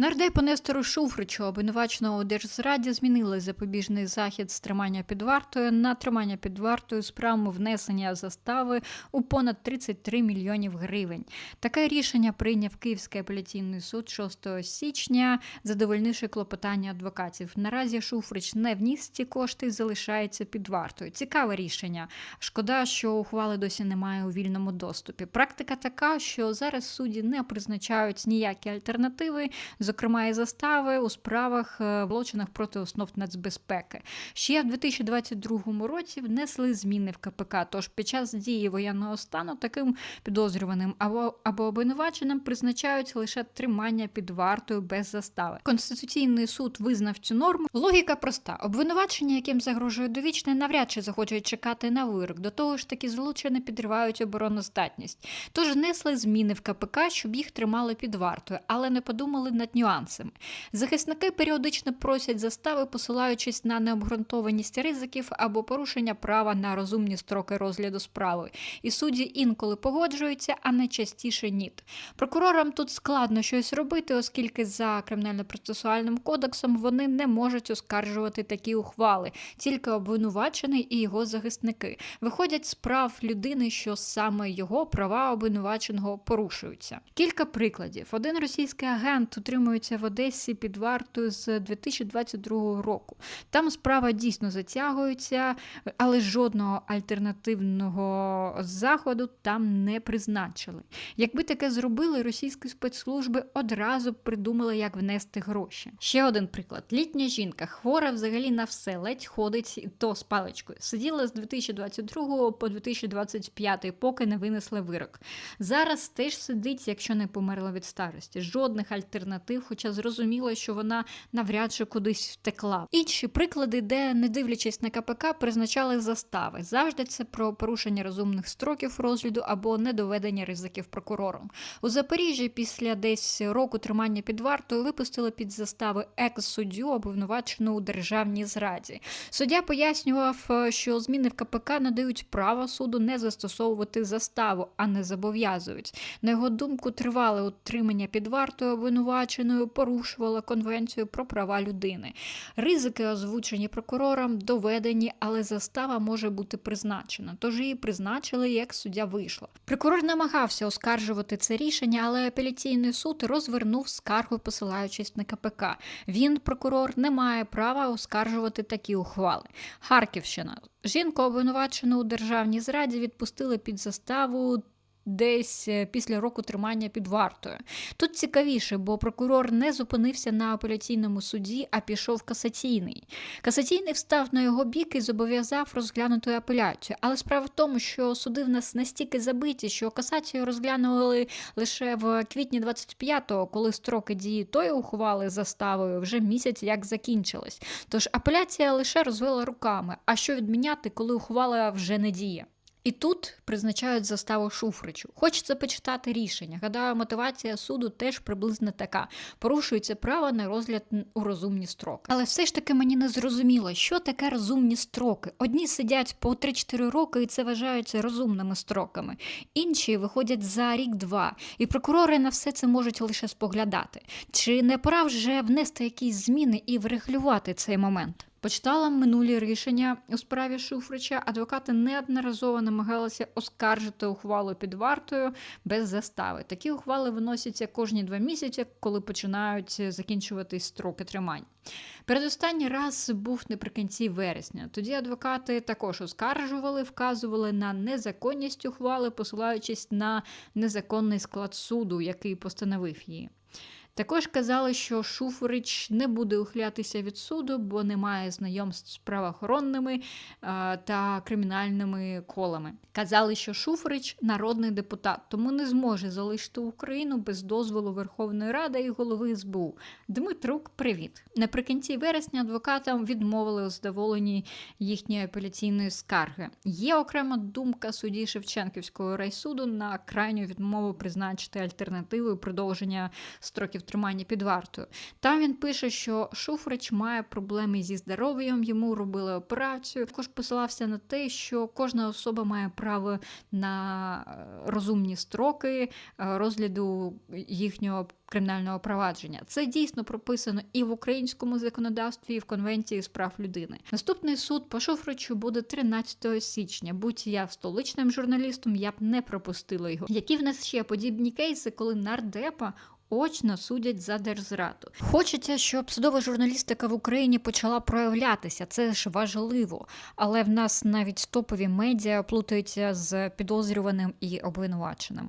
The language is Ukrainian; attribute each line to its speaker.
Speaker 1: Нардепу Нестору Шуфричу, обвинуваченого у держзраді, змінили запобіжний захід з тримання під вартою на тримання під вартою з внесення застави у понад 33 мільйонів гривень. Таке рішення прийняв Київський апеляційний суд 6 січня, задовольнивши клопотання адвокатів. Наразі Шуфрич не вніс ці кошти залишається під вартою. Цікаве рішення. Шкода, що ухвали досі немає у вільному доступі. Практика така, що зараз судді не призначають ніякі альтернативи зокрема і застави у справах е, злочинах проти основ нацбезпеки. Ще в 2022 році внесли зміни в КПК. Тож під час дії воєнного стану таким підозрюваним або або обвинуваченим призначають лише тримання під вартою без застави. Конституційний суд визнав цю норму. Логіка проста: обвинувачення, яким загрожує довічне, навряд чи захочуть чекати на вирок. До того ж, такі злочини підривають обороноздатність. Тож внесли зміни в КПК, щоб їх тримали під вартою, але не подумали над нюансами. Захисники періодично просять застави, посилаючись на необґрунтованість ризиків або порушення права на розумні строки розгляду справи. І судді інколи погоджуються, а не частіше ні. Прокурорам тут складно щось робити, оскільки за кримінально-процесуальним кодексом вони не можуть оскаржувати такі ухвали, тільки обвинувачений і його захисники. Виходять з прав людини, що саме його права обвинуваченого порушуються. Кілька прикладів: один російський агент утримується в Одесі під вартою з 2022 року. Там справа дійсно затягується, але жодного альтернативного заходу там не призначили. Якби таке зробили, російські спецслужби одразу придумали, як внести гроші. Ще один приклад: літня жінка, хвора взагалі на все, ледь ходить то з паличкою. Сиділа з 2022 по 2025, поки не винесли вирок. Зараз теж сидить, якщо не померла від старості. Жодних альтернатив, хоча зрозуміло, що вона навряд чи кудись втекла. Інші приклади, де, не дивлячись на КПК, призначали застави. Завжди це про порушення розумних строків розгляду або недоведення ризиків прокурором. У Запоріжжі після десь року тримання під вартою випустили під застави екс-суддю, обвинувачену у державній зраді. Суддя пояснював, що зміни в КПК надають право суду не застосовувати заставу, а не зобов'язують. На його думку, тривале утримання під вартою обвинуваченою порушувало конвенцію про права людини. Ризики, озвучені прокурором, доведені, але застава може бути призначена. Тож її призначили, як суддя вийшла. Прокурор намагався оскаржувати це рішення, але апеляційний суд розвернув скаргу, посилаючись на КПК. Він, прокурор, не має права оскаржувати такі ухвали. Харківщина. Жінку обвинувачену у державній зраді відпустили під заставу десь е, після року тримання під вартою. Тут цікавіше, бо прокурор не зупинився на апеляційному суді, а пішов касаційний. Касаційний встав на його бік і зобов'язав розглянути апеляцію. Але справа в тому, що суди в нас настільки забиті, що касацію розглянули лише в квітні 25-го, коли строки дії тої ухвали заставою вже місяць як закінчились. Тож апеляція лише розвела руками. А що відміняти, коли ухвала вже не діє? І тут призначають заставу Шуфричу. Хочеться почитати рішення. Гадаю, мотивація суду теж приблизно така: порушується право на розгляд у розумні строки. Але все ж таки мені не зрозуміло, що таке розумні строки. Одні сидять по 3-4 роки, і це вважаються розумними строками, інші виходять за рік-два, і прокурори на все це можуть лише споглядати. Чи не пора вже внести якісь зміни і врегулювати цей момент? Почитала минулі рішення у справі Шуфрича. Адвокати неодноразово намагалися оскаржити ухвалу під вартою без застави. Такі ухвали виносяться кожні два місяці, коли починають закінчуватись строки тримань. Передостанній раз був наприкінці вересня. Тоді адвокати також оскаржували, вказували на незаконність ухвали, посилаючись на незаконний склад суду, який постановив її. Також казали, що Шуфрич не буде ухилятися від суду, бо не має знайомств з правоохоронними а, та кримінальними колами. Казали, що Шуфрич народний депутат, тому не зможе залишити Україну без дозволу Верховної Ради і голови СБУ. Дмитрук, привіт. Наприкінці вересня адвокатам відмовили у задоволенні їхньої апеляційної скарги. Є окрема думка судді Шевченківського райсуду на крайню відмову призначити альтернативою продовження строків тримання під вартою. Там він пише, що Шуфрич має проблеми зі здоров'ям, йому робили операцію. Також посилався на те, що кожна особа має право на е, розумні строки е, розгляду їхнього кримінального провадження. Це дійсно прописано і в українському законодавстві, і в Конвенції з прав людини. Наступний суд по Шуфричу буде 13 січня. Будь я столичним журналістом, я б не пропустила його. Які в нас ще подібні кейси, коли нардепа очно судять за держзраду. Хочеться, щоб судова журналістика в Україні почала проявлятися. Це ж важливо. Але в нас навіть топові медіа плутаються з підозрюваним і обвинуваченим.